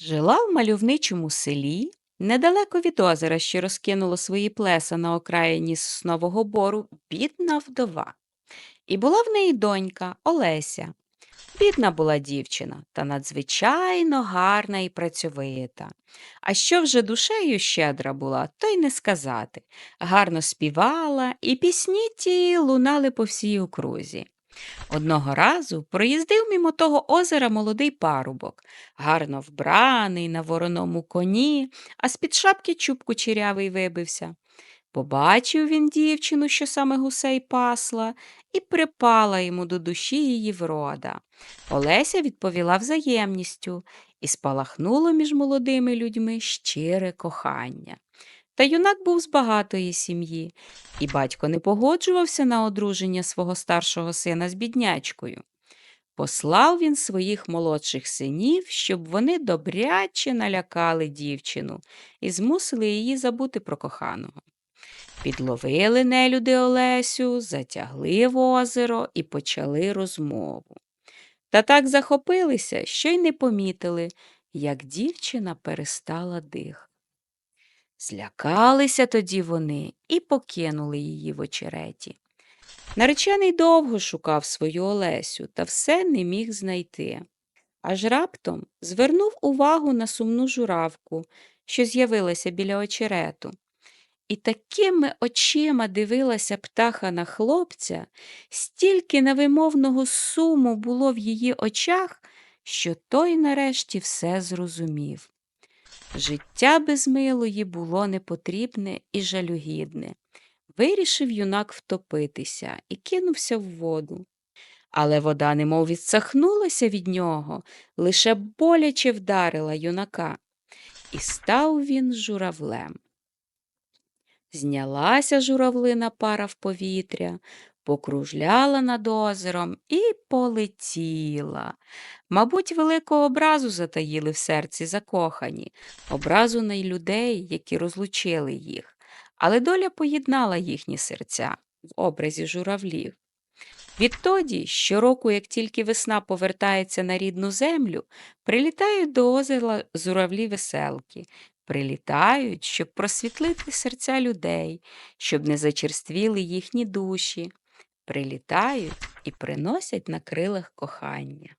Жила в мальовничому селі, недалеко від озера, що розкинуло свої плеса на окраїні соснового бору, бідна вдова. І була в неї донька Олеся. Бідна була дівчина, та надзвичайно гарна і працьовита. А що вже душею щедра була, то й не сказати. Гарно співала, і пісні ті лунали по всій окрузі. Одного разу проїздив мімо того озера молодий парубок, гарно вбраний на вороному коні, а з-під шапки чуб кучерявий вибився. Побачив він дівчину, що саме гусей пасла, і припала йому до душі її врода. Олеся відповіла взаємністю, і спалахнуло між молодими людьми щире кохання. Та юнак був з багатої сім'ї, і батько не погоджувався на одруження свого старшого сина з біднячкою. Послав він своїх молодших синів, щоб вони добряче налякали дівчину і змусили її забути про коханого. Підловили нелюди Олесю, затягли в озеро і почали розмову. Та так захопилися, що й не помітили, як дівчина перестала дихати. Злякалися тоді вони і покинули її в очереті. Наречений довго шукав свою Олесю та все не міг знайти. Аж раптом звернув увагу на сумну журавку, що з'явилася біля очерету. І такими очима дивилася птаха на хлопця, стільки невимовного суму було в її очах, що той нарешті все зрозумів. Життя без милої було непотрібне і жалюгідне. Вирішив юнак втопитися і кинувся в воду. Але вода немов відсахнулася від нього, лише боляче вдарила юнака, і став він журавлем. Знялася журавлина пара в повітря, покружляла над озером і полетіла. Мабуть, великого образу затаїли в серці закохані, образу на людей, які розлучили їх, але доля поєднала їхні серця в образі журавлів. Відтоді, щороку, як тільки весна повертається на рідну землю, прилітають до озера журавлі веселки, прилітають, щоб просвітлити серця людей, щоб не зачерствіли їхні душі, прилітають і приносять на крилах кохання.